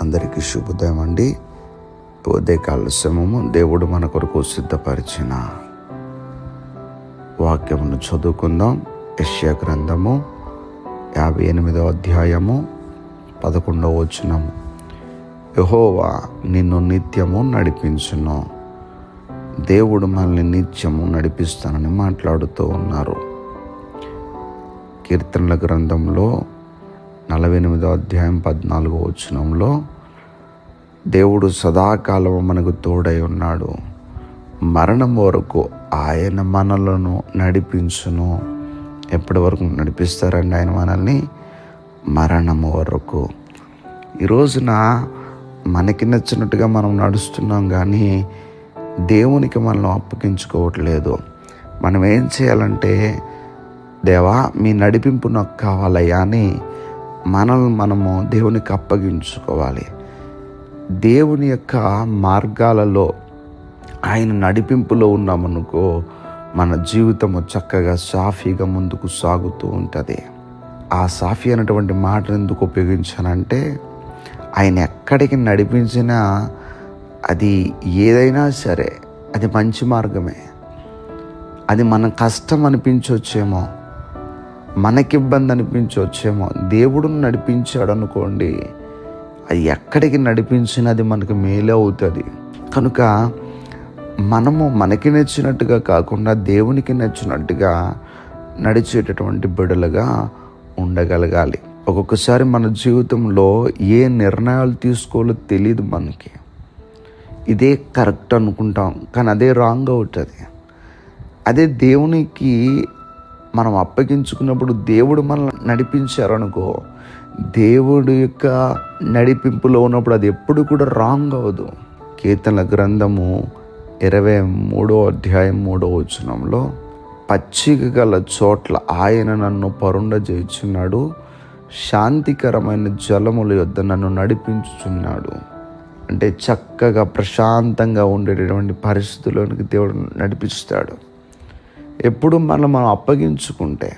అందరికీ శుభోదయం అండి. ఉదయకాల సమము దేవుడు మన కొరకు సిద్ధపరిచిన వాక్యమును చదువుకుందాం. యష్యా గ్రంథము యాభై ఎనిమిదవ అధ్యాయము పదకొండవ వచనము. యహోవా నిన్ను నిత్యము నడిపించును. దేవుడు మనల్ని నిత్యము నడిపిస్తానని మాట్లాడుతూ ఉన్నారు. కీర్తనల గ్రంథంలో నలభై ఎనిమిదో అధ్యాయం పద్నాలుగో వచనంలో దేవుడు సదాకాలం మనకు తోడై ఉన్నాడు. మరణం వరకు ఆయన మనలను నడిపించును. ఎప్పటి వరకు నడిపిస్తారండి ఆయన మనల్ని? మరణం వరకు. ఈ రోజున మనకి నచ్చినట్టుగా మనం నడుస్తున్నాం కానీ దేవునికి మనం అప్పగించుకోవట్లేదు. మనం ఏం చేయాలంటే దేవా మీ నడిపింపు నాకు కావాలయ్యా అని మనల్ని మనము దేవునికి అప్పగించుకోవాలి. దేవుని యొక్క మార్గాలలో ఆయన నడిపింపులో ఉన్నామనుకో మన జీవితము చక్కగా సాఫీగా ముందుకు సాగుతూ ఉంటుంది. ఆ సాఫీ అనేటువంటి మాట ఎందుకు ఉపయోగించానంటే ఆయన ఎక్కడికి నడిపించినా అది ఏదైనా సరే అది మంచి మార్గమే. అది మన కష్టం అనిపించవచ్చేమో మనకి ఇబ్బంది అనిపించవచ్చేమో. దేవుడు నడిపించాడు అనుకోండి అది ఎక్కడికి నడిపించినది మనకు మేలే అవుతుంది. కనుక మనము మనకి నచ్చినట్టుగా కాకుండా దేవునికి నచ్చినట్టుగా నడిచేటటువంటి బిడలుగా ఉండగలగాలి. ఒక్కొక్కసారి మన జీవితంలో ఏ నిర్ణయాలు తీసుకోవాలో తెలియదు మనకి. ఇదే కరెక్ట్ అనుకుంటాం కానీ అదే రాంగ్ అవుతుంది. అదే దేవునికి మనం అప్పగించుకున్నప్పుడు దేవుడు మనల్ని నడిపించారనుకో దేవుడి యొక్క నడిపింపులో ఉన్నప్పుడు అది ఎప్పుడు కూడా రాంగ్ అవ్వదు. కీర్తనల గ్రంథము ఇరవై మూడో అధ్యాయం మూడో వచనంలో పచ్చిక గల చోట్ల ఆయన నన్ను పరుండ చేయుచున్నాడు శాంతికరమైన జలముల యొద్ద నన్ను నడిపించుచున్నాడు. అంటే చక్కగా ప్రశాంతంగా ఉండేటటువంటి పరిస్థితుల్లోనికి దేవుడు నడిపిస్తాడు. ఎప్పుడు మనం మనం అప్పగించుకుంటే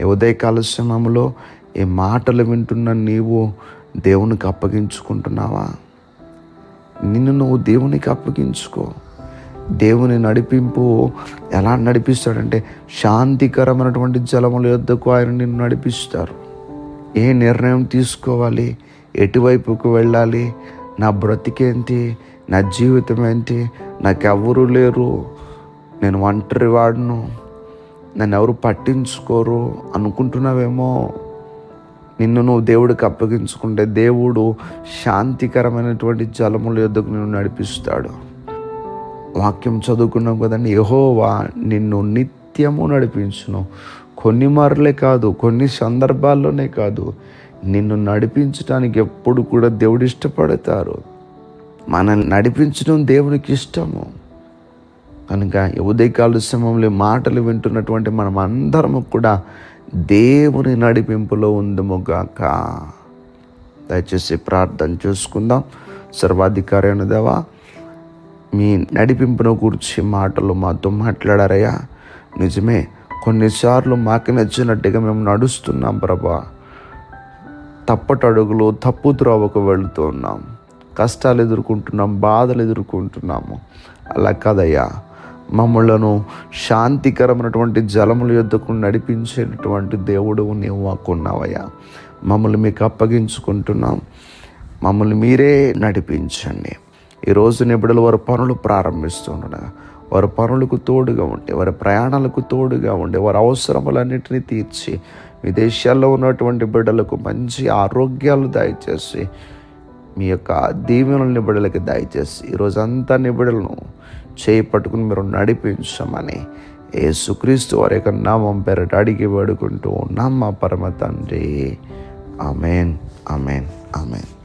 ఈ ఉదయకాల సమయంలో ఈ మాటలు వింటున్న నీవు దేవునికి అప్పగించుకుంటున్నావా? నిన్ను నువ్వు దేవునికి అప్పగించుకో. దేవుని నడిపింపు ఎలా నడిపిస్తాడంటే శాంతికరమైనటువంటి జలముల యొద్దకు ఆయన నిన్ను నడిపిస్తారు. ఏ నిర్ణయం తీసుకోవాలి? ఎటువైపుకు వెళ్ళాలి? నా బ్రతికేంటి? నా జీవితం ఏంటి నాకెవ్వరూ లేరు. నేను ఒంటరి వాడును. నన్ను ఎవరు పట్టించుకోరు అనుకుంటున్నావేమో. నిన్ను నువ్వు దేవుడికి అప్పగించుకుంటే దేవుడు శాంతికరమైనటువంటి జలముల యొద్దకు నిన్ను నడిపిస్తాడు. వాక్యం చదువుకున్నాం కదండి యహోవా నిన్ను నిత్యము నడిపించును. కొన్ని మార్లే కాదు కొన్ని సందర్భాల్లోనే కాదు నిన్ను నడిపించడానికి ఎప్పుడు కూడా దేవుడు ఇష్టపడతారు. మనల్ని నడిపించడం దేవునికి ఇష్టము. కనుక ఉదయకాల సమయంలో మాటలు వింటున్నటువంటి మనం అందరము కూడా దేవుని నడిపింపులో ఉందముగాక దయచేసి ప్రార్థన చేసుకుందాం. సర్వాధికారి అయిన దేవా మీ నడిపింపును గురించి మాటలు మాతో మాట్లాడారయ్యా. నిజమే కొన్నిసార్లు మాకు నచ్చినట్టుగా మేము నడుస్తున్నాం ప్రభా. తప్పటడుగులు తప్పు త్రోవకు వెళుతున్నాం కష్టాలు ఎదుర్కొంటున్నాం బాధలు ఎదుర్కొంటున్నాము. అలా కదయ్యా. మమ్మలను శాంతికరమైనటువంటి జలముల యొద్దకు నడిపించేటటువంటి దేవుడు నీవు మాకున్నావయ్యా మమ్మల్ని మీకు అప్పగించుకుంటున్నాం. మమ్మల్ని మీరే నడిపించండి. ఈరోజు నిబిడలు వారి పనులు ప్రారంభిస్తుండగా వారి పనులకు తోడుగా ఉండి వారి ప్రయాణాలకు తోడుగా ఉండి వారి అవసరములన్నింటినీ తీర్చి విదేశాల్లో ఉన్నటువంటి బిడ్డలకు మంచి ఆరోగ్యాలు దయచేసి మీ యొక్క దీవెనల నిబిడలకి దయచేసి ఈరోజంతా నిబిడలను చేయి పట్టుకుని మీరు నడిపించమని యేసుక్రీస్తు వారి యొక్క నామం పేరట అడిగి వేడుకుంటూ ఉన్నాం మా పరమ తండ్రి. ఆమెన్. ఆమెన్. ఆమెన్.